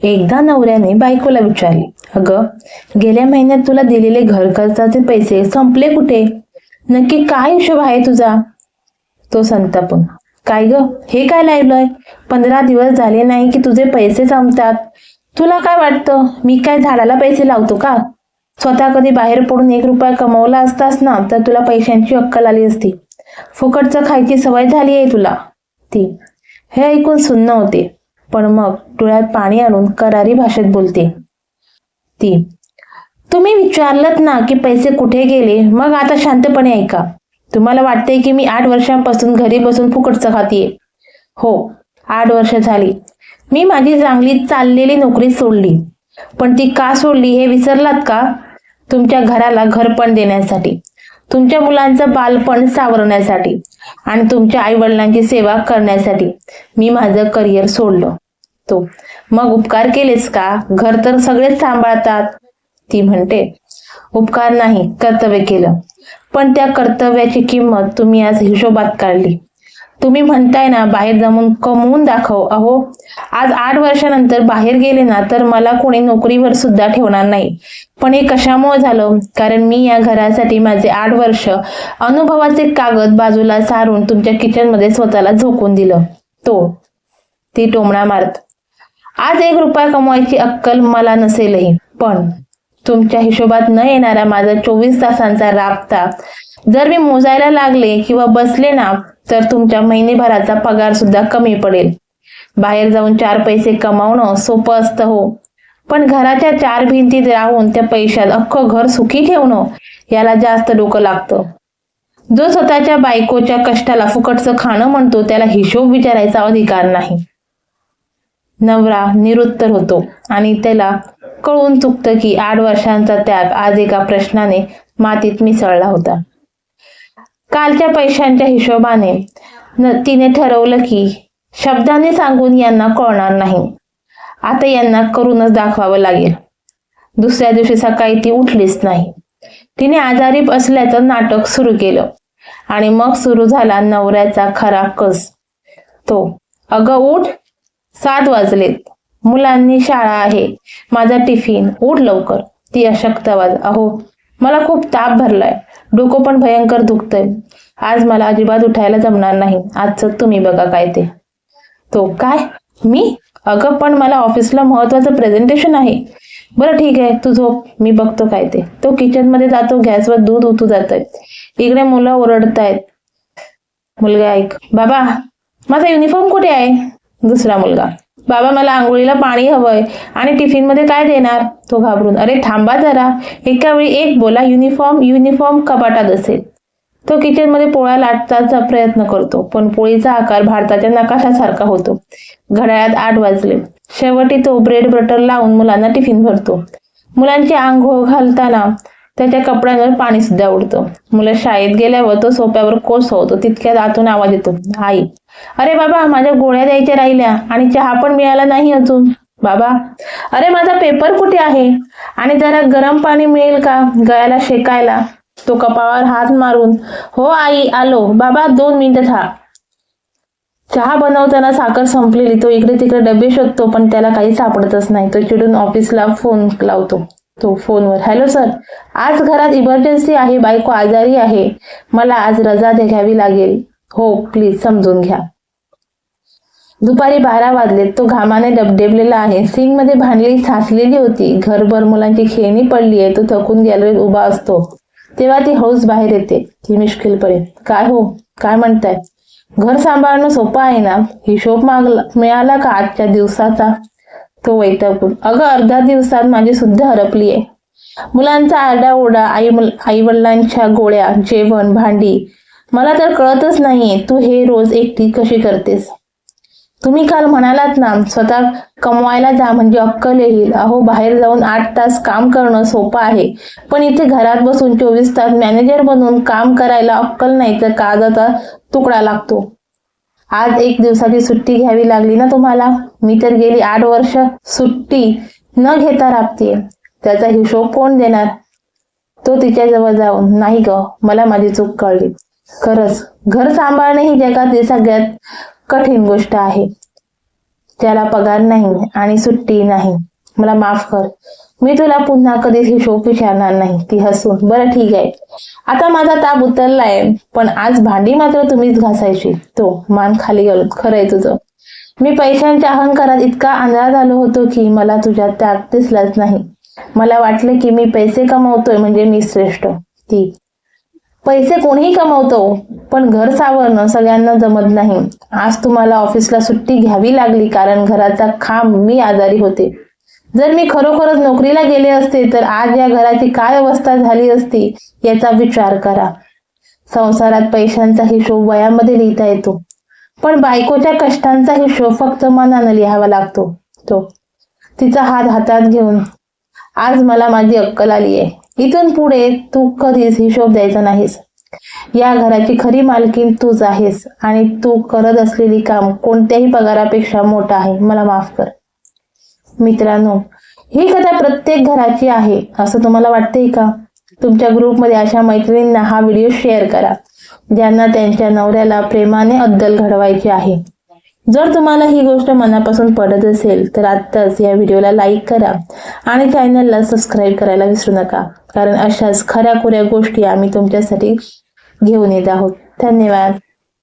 एकदा नवऱ्याने बायकोला विचारले अगं गेल्या महिन्यात तुला दिलेले घर खर्चाचे पैसे संपले कुठे? नक्की काय हिशोब आहे तुझा? तो संतापून काय ग हे काय लावलंय? पंधरा दिवस झाले नाही की तुझे पैसे संपतात. तुला काय वाटतं? मी काय झाडाला पैसे लावतो का? स्वतः कधी बाहेर पडून एक रुपया कमवला असतास ना तर तुला पैशांची अक्कल आली असती. फुकटचं खायची सवय झाली आहे तुला. ती हे ऐकून सुन्न होते. पण मग डोळ्यात पाणी आणून करारी भाषेत बोलते. ती तुम्ही विचारलत ना की पैसे कुठे गेले? मग आता शांतपणे ऐका. तुम्हाला वाटते की मी आठ वर्षांपासून घरी बसून फुकटचं खातीये. हो आठ वर्ष झाली. मी माझी चांगली चाललेली नोकरी सोडली. पण ती का सोडली हे विसरलात का? तुमच्या घराला घरपण देण्यासाठी तुमच्या मुलांचं बालपण सावरण्यासाठी आणि तुमच्या आई वडिलांची सेवा करण्यासाठी मी माझं करिअर सोडलं. तो मग उपकार केलेस का? घर तर सगळेच सांभाळतात. ती म्हणते उपकार नाही कर्तव्य केलं. पण त्या कर्तव्याची किंमत तुम्ही आज हिशोबात काढली. तुम्ही म्हणताय ना बाहेर जमून कमवून दाखव. अहो आज आठ वर्षानंतर बाहेर गेले ना तर मला कोणी नोकरीवर सुद्धा ठेवणार नाही. पण हे कशामुळे झालं? कारण मी या घरासाठी माझे आठ वर्ष अनुभवाचे कागद बाजूला सारून तुमच्या किचनमध्ये स्वतःला झोकून दिलं. तो ती टोमणा मारत. आज एक रुपया कमवायची अक्कल मला नसेलही. पण तुमच्या हिशोबात न येणारा माझा चोवीस तासांचा राबता जर मी मोजायला लागले किंवा बसले ना तर तुमच्या महिनेभराचा पगार सुद्धा कमी पडेल. बाहेर जाऊन चार पैसे कमावणं सोपं असतं हो. पण घराच्या चार भिंतीत राहून त्या पैशात अख्खं घर सुखी ठेवणं याला जास्त डोकं लागतं. जो स्वतःच्या बायकोच्या कष्टाला फुकटचं खाणं म्हणतो त्याला हिशोब विचारायचा अधिकार नाही. नवरा निरुत्तर होतो आणि त्याला कळून चुकतं की आठ वर्षांचा त्याग आज एका प्रश्नाने मातीत मिसळला होता. कालच्या पैशांच्या हिशोबाने तिने ठरवलं की शब्दाने सांगून यांना कळणार नाही. आता यांना करूनच दाखवावं लागेल. दुसऱ्या दिवशी सकाळी ती उठलीच नाही. तिने आजारी असल्याचं नाटक सुरू केलं आणि मग सुरू झाला नवऱ्याचा खरा कस. तो अगं उठ. सात वाजलेत. मुलांनी शाळा आहे. माझा टिफिन. उठ लवकर. ती अशक्त आवाज. अहो मला खूप ताप भरलाय. डोकं पण भयंकर दुखतंय. आज मला अजिबात उठायला जमणार नाही. आजचं तुम्ही बघा काय ते. तो काय? मी? अगं पण मला ऑफिसला महत्वाचं प्रेझेंटेशन आहे. बरं ठीक आहे. तू झोप. मी बघतो काय ते. तो किचनमध्ये जातो. गॅसवर दूध उतू जात इकडे मुलं ओरडतायत. मुलगा ऐक. बाबा माझा युनिफॉर्म कुठे आहे? दुसरा मुलगा. बाबा मला आंघोळीला पाणी हवंय आणि टिफिनमध्ये काय देणार? तो घाबरून अरे थांबा जरा. एका वेळी एक बोला युनिफॉर्म युनिफॉर्म कपाटात असेल. तो किचनमध्ये पोळ्या लाटताचा प्रयत्न करतो पण पोळीचा आकार भारताच्या नकाशासारखा होतो. घड्याळात आठ वाजले. शेवटी तो ब्रेड बटर लावून मुलांना टिफिन भरतो. मुलांची आंघोळ घालताना त्याच्या कपड्यांवर पाणी सुद्धा उडतं. मुलं शाळेत गेल्यावर तो सोप्यावर कोसळतो तितक्यात आतून आवाज येतो आई. अरे बाबा माझ्या गोळ्या द्यायच्या राहिल्या आणि चहा पण मिळाला नाही अजून. बाबा. अरे माझा पेपर कुठे आहे? आणि जरा गरम पाणी मिळेल का गळ्याला शेकायला? तो कपाळावर हात मारून हो आई आलो. बाबा दोन मिनिटं था चहा बनवताना साखर संपलेली. तो इकडे तिकडे डबे शोधतो पण त्याला काही सापडतच नाही. तो चिडून ऑफिसला फोन लावतो. तो फोनवर. हॅलो सर आज घरात इमर्जन्सी आहे बायको आजारी आहे. मला आज रजा घ्यावी लागेल. हो प्लीज समजून घ्या. दुपारी बारा वाजले तो घामाने डबडेबलेला आहे. सिंगमध्ये भांडली साचलेली होती. घरभर मुलांची खेळणी पडली आहे तो थकून गॅलरीत उभा असतो. तेव्हा ती हौस बाहेर येते. ती मुश्किलपणे काय हो? काय म्हणताय? घर सांभाळणं सोपं आहे ना? हिशोब मागला मिळाला का आजच्या दिवसाचा? तो वैतागून. अगं अर्धा दिवसात माझी सुद्धा हरपली आहे मुलांचा आरडाओरडा आई आई वडिलांच्या गोळ्या जेवण भांडी. मला तर कळतच नाहीये तू हे रोज एकटी कशी करतेस? तुम्ही काल म्हणालात ना स्वतः कमवायला जा म्हणजे अक्कल येईल. अहो बाहेर जाऊन आठ तास काम करणं सोपं आहे. पण इथे घरात बसून चोवीस तास मॅनेजर बनून काम करायला अक्कल नाही तर कागदाचा तुकडा लागतो. आज एक दिवसाची सुट्टी घ्यावी लागली ना तुम्हाला? मी तर गेली आठ वर्ष सुट्टी न घेता राबते त्याचा हिशोब कोण देणार? तो तिच्याजवळ जाऊन नाही ग मला माझी चूक कळली. खरंच घर सांभाळणे ही जगातली सगळ्यात कठीण गोष्ट आहे. त्याला पगार नाही आणि सुट्टी नाही. मला माफ कर. मी तुला पुन्हा कधीच शोक विचारणार नाही. ती हसून बरं ठीक आहे. आता माझा ताप उतरलाय पण आज भांडी मात्र तुम्हीच घासायची. तो मान खाली घालून खरंय तुझं. मी पैशांच्या अहंकारात इतका आंधळा झालो होतो की मला तुझ्यात त्याग दिसलाच नाही. मला वाटलं की मी पैसे कमवतोय म्हणजे मी श्रेष्ठ. ती पैसे कोणीही कमवतो पण घर सावरणं सगळ्यांना जमत नाही. आज तुम्हाला ऑफिसला सुट्टी घ्यावी लागली कारण घराचा खांब मी आजारी होते. जर मी खरोखरच नोकरीला गेले असते तर आज या घराची काय अवस्था झाली असती याचा विचार करा. संसारात पैशांचा हिशोब वयामध्ये लिहिता येतो पण बायकोच्या कष्टांचा हिशोब फक्त मनानं लिहावा लागतो. तो तिचा हात हातात घेऊन आज मला माझी अक्कल आली आहे. इथून पुढे तू कधीच हिशोब द्यायचा नाहीस. या घराची खरी मालकीन तूच आहेस आणि तू करत असलेली काम कोणत्याही पगारापेक्षा मोठं आहे. मला माफ कर. मित्रांनो ही कथा प्रत्येक घराची आहे असं तुम्हाला वाटतंय का? तुमच्या ग्रुपमध्ये अशा मैत्रिणींना हा व्हिडिओ शेअर करा ज्यांना त्यांच्या नवऱ्याला प्रेमाने अद्दल घडवायची आहे. जर तुम्हाला ही गोष्ट मनापासून पडत असेल तर आत्ताच या व्हिडिओला लाईक करा आणि चॅनलला सबस्क्राईब करायला विसरू नका कारण अशाच खऱ्या खुऱ्या गोष्टी आम्ही तुमच्यासाठी घेऊन येत आहोत. धन्यवाद.